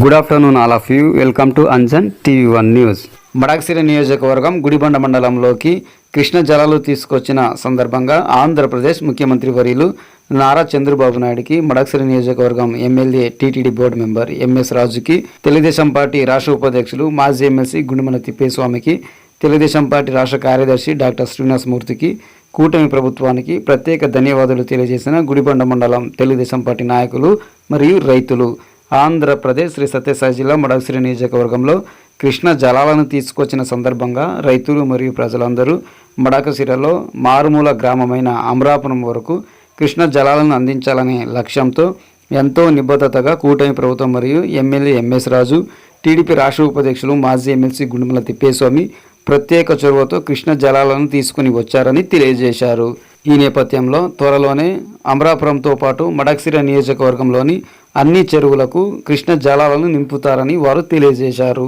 Good afternoon all of you welcome to Anjan TV one news Madakasira నియోజకవర్గం గుడిబండ మండలంలోకి కృష్ణ జలాలు తీసుకొచ్చిన సందర్భంగా ఆంధ్రప్రదేశ్ ముఖ్యమంత్రి వర్యులు నారా చంద్రబాబు నాయుడుకి మడాక్సిరి నియోజకవర్గం MLA TTD board member MS రాజుకి తెలుగుదేశం పార్టీ రాష్ట్ర ఉపాధ్యక్షులు మాజీ ఎమ్మెల్సీ గుండెమల తిప్పేస్వామికి తెలుగుదేశం పార్టీ రాష్ట్ర కార్యదర్శి డాక్టర్ శ్రీనివాసమూర్తికి కూటమి ప్రభుత్వానికి ప్రత్యేక ధన్యవాదాలు తెలియజేసిన గుడిబండ మండలం తెలుగుదేశం పార్టీ నాయకులు మరియు రైతులు. ఆంధ్రప్రదేశ్ శ్రీ సత్యసాయి జిల్లా మడగసిరి నియోజకవర్గంలో కృష్ణ జలాలను తీసుకొచ్చిన సందర్భంగా రైతులు మరియు ప్రజలందరూ మడకసిరలో మారుమూల గ్రామమైన అమరాపురం వరకు కృష్ణ జలాలను అందించాలనే లక్ష్యంతో ఎంతో నిబద్ధతగా కూటమి ప్రభుత్వం మరియు ఎమ్మెల్యే ఎంఎస్ రాజు టీడీపీ రాష్ట్ర ఉపాధ్యక్షులు మాజీ ఎమ్మెల్సీ గుండుమల తిప్పేస్వామి ప్రత్యేక చొరవతో కృష్ణ జలాలను తీసుకుని వచ్చారని తెలియజేశారు. ఈ నేపథ్యంలో త్వరలోనే అమరాపురంతో పాటు మడక్సిర నియోజకవర్గంలోని అన్ని చెరువులకు కృష్ణ జలాలను నింపుతారని వారు తెలియజేశారు.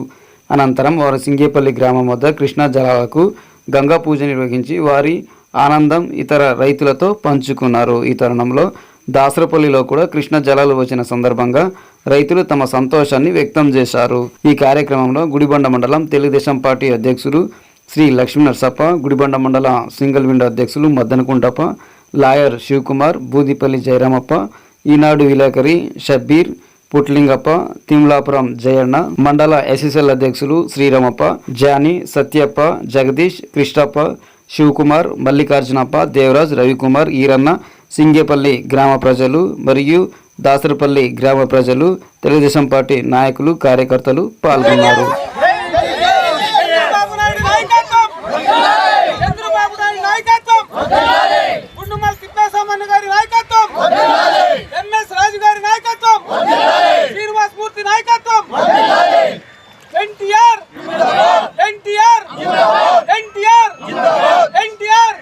అనంతరం వారు సింగేపల్లి గ్రామం వద్ద కృష్ణా జలాలకు గంగా పూజ నిర్వహించి వారి ఆనందం ఇతర రైతులతో పంచుకున్నారు. ఈ తరుణంలో దాసరపల్లిలో కూడా కృష్ణ జలాలు వచ్చిన సందర్భంగా రైతులు తమ సంతోషాన్ని వ్యక్తం చేశారు. ఈ కార్యక్రమంలో గుడిబండ మండలం తెలుగుదేశం పార్టీ అధ్యక్షుడు శ్రీ లక్ష్మీ నర్సప్ప గుడిబండ మండల సింగిల్ విండో అధ్యక్షులు మద్దనకుంటప్ప లాయర్ శివకుమార్ బూదిపల్లి జయరామప్ప ఈనాడు విలేకరి షబ్బీర్ పుట్లింగప్ప తిమ్లాపురం జయన్న మండల ఎస్ఎస్ఎల్ అధ్యక్షులు శ్రీరామప్ప జాని సత్యప్ప జగదీష్ కృష్ణప్ప శివకుమార్ మల్లికార్జునప్ప దేవరాజ్ రవికుమార్ ఈరన్న సింగేపల్లి గ్రామ ప్రజలు మరియు దాసరపల్లి గ్రామ ప్రజలు తెలుగుదేశం పార్టీ నాయకులు కార్యకర్తలు పాల్గొన్నారు చంద్రబాబు నాయుడు నాయకత్వం చంద్రబాబు నాయుడు నాయకత్వం గుండుమల్ తిప్పేస్వామన్న గారి నాయకత్వం ఎంఎస్ రాజు గారి నాయకత్వం శ్రీనివాస్ మూర్తి నాయకత్వం ఎన్టీఆర్ ఎన్టీఆర్ ఎన్టీఆర్ ఎన్టీఆర్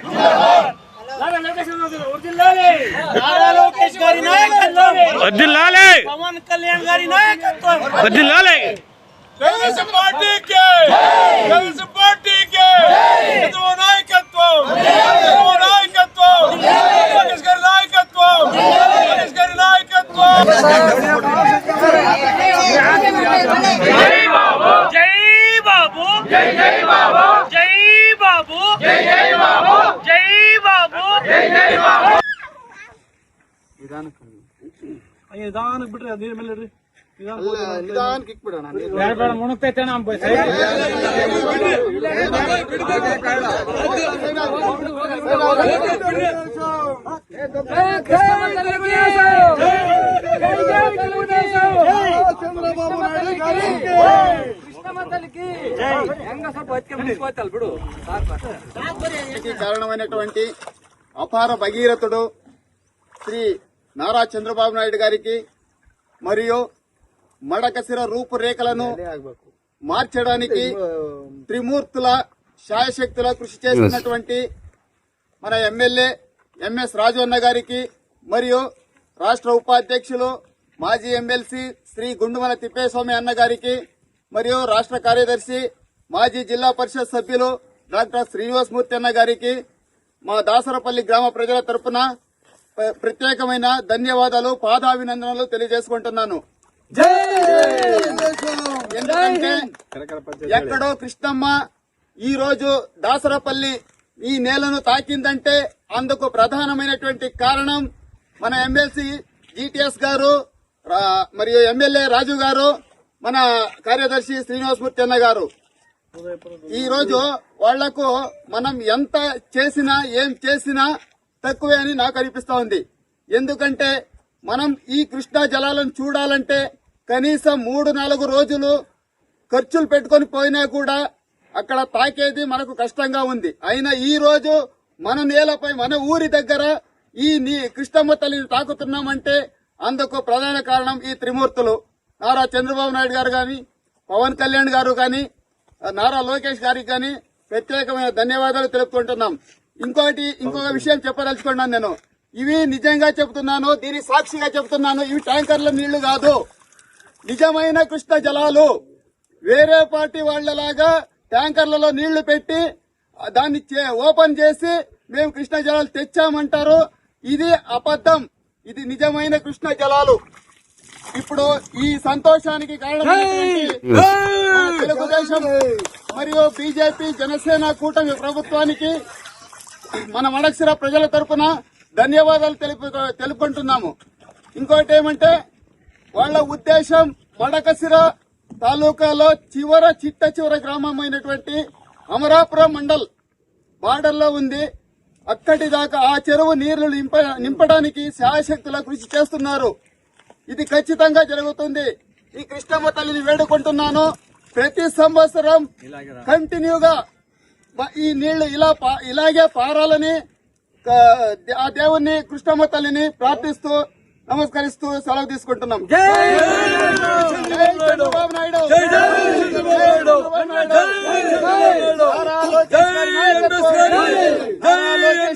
నారా లోకేష్ గారి నాయకత్వం వద్దులాలే పవన్ కళ్యాణ్ గారి నాయకత్వం పార్టీకి చంద్రబాబు నాయకత్వం చంద్రబాబు నాయకత్వం లోకేష్ గారి నాయకత్వం లోకేష్ గారి నాయకత్వం జై బాబు జై జై బాబు జై బాబు జై జై బాబు జై బాబు జై జై బాబు నిదానికి బిడ్డ నీరు మెల్లరి ನಿಧಾನಕ್ಕೆ ಇಕ್ಬಿಡೋಣ ಚಂದ್ರಬಾಬು ನಾಯ್ಡು ಗಾರಿಗೆ దీనికి కారణమైనటువంటి అపార భగీరథుడు శ్రీ నారా చంద్రబాబు నాయుడు గారికి మరియు మడకసిర రూపురేఖలను మార్చడానికి త్రిమూర్తుల శాయశక్తుల కృషి చేస్తున్నటువంటి మన ఎమ్మెల్యే ఎంఎస్ రాజు అన్న గారికి మరియు రాష్ట్ర ఉపాధ్యక్షులు మాజీ ఎమ్మెల్సీ శ్రీ గుండుమల తిప్పేస్వామి అన్న గారికి మరియు రాష్ట్ర కార్యదర్శి మాజీ జిల్లా పరిషత్ సభ్యులు డాక్టర్ శ్రీనివాసమూర్తి అన్న గారికి మా దాసరపల్లి గ్రామ ప్రజల తరపున ప్రత్యేకమైన ధన్యవాదాలు పాదాభినందనలు తెలియజేసుకుంటున్నాను. ఎందుకంటే ఎక్కడో కృష్ణమ్మ ఈ రోజు దాసరపల్లి ఈ నేలను తాకిందంటే అందుకు ప్రధానమైనటువంటి కారణం మన ఎమ్మెల్సీ జీటీఎస్ గారు మరియు ఎమ్మెల్యే రాజు గారు మన కార్యదర్శి శ్రీనివాసమూర్తి అన్న గారు. ఈ రోజు వాళ్ళకు మనం ఎంత చేసినా ఏం చేసినా తక్కువే అని నాకు అనిపిస్తూ ఉంది. ఎందుకంటే మనం ఈ కృష్ణా జలాలను చూడాలంటే కనీసం మూడు నాలుగు రోజులు ఖర్చులు పెట్టుకొని పోయినా కూడా అక్కడ తాకేది మనకు కష్టంగా ఉంది. అయినా ఈ రోజు మన నేలపై మన ఊరి దగ్గర ఈ నీ కృష్ణమ్మ తల్లిని తాకుతున్నామంటే అందుకు ప్రధాన కారణం ఈ త్రిమూర్తులు. నారా చంద్రబాబు నాయుడు గారు కానీ పవన్ కళ్యాణ్ గారు కానీ నారా లోకేష్ గారికి కానీ ప్రత్యేకమైన ధన్యవాదాలు తెలుపుకుంటున్నాం. ఇంకోటి ఇంకొక విషయం చెప్పదలుచుకున్నాను నేను. ఇవి నిజంగా చెప్తున్నాను దీని సాక్షిగా చెప్తున్నాను ఇవి ట్యాంకర్ల నీళ్ళు కాదు. నిజమైన కృష్ణ జలాలు. వేరే పార్టీ వాళ్ళలాగా ట్యాంకర్లలో నీళ్ళు పెట్టి దాన్ని ఓపెన్ చేసి మేము కృష్ణ జలాలు తెచ్చామంటారు. ఇది అబద్ధం. ఇది నిజమైన కృష్ణ జలాలు. ఇప్పుడు ఈ సంతోషానికి మన తెలుగుదేశం మరియు బీజేపీ జనసేన కూటమి ప్రభుత్వానికి మన మడక్సిర ప్రజల తరపున ధన్యవాదాలు తెలుపు తెలుపుకుంటున్నాము. ఇంకోటి ఏమంటే వాళ్ళ ఉద్దేశం మడకసిర తాలూకాలో చివర చిట్ట చివర గ్రామం అయినటువంటి అమరాపురం మండల్ బార్డర్లో ఉంది. అక్కడి దాకా ఆ చెరువు నీళ్ళు నింప నింపడానికి శాయశక్తుల కృషి చేస్తున్నారు. ఇది ఖచ్చితంగా జరుగుతుంది. ఈ కృష్ణమ్మ తల్లిని వేడుకుంటున్నాను. ప్రతి సంవత్సరం కంటిన్యూగా ఈ నీళ్ళు ఇలా ఇలాగే పారాలని ఆ, దేవుణ్ణి కృష్ణమ్మ తల్లిని ప్రార్థిస్తూ నమస్కరిస్తూ సెలవు తీసుకుంటున్నాం. జై చంద్రబాబు నాయుడు. జై గారి నాయకత్వం.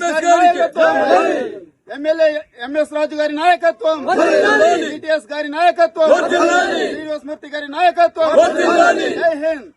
గారి నాయకత్వం. ఎమ్మెల్యే ఎంఎస్ రాజు గారి నాయకత్వం సిటిఎస్ గారి నాయకత్వం శ్రీనివాస్ మూర్తి గారి నాయకత్వం జై హింద్.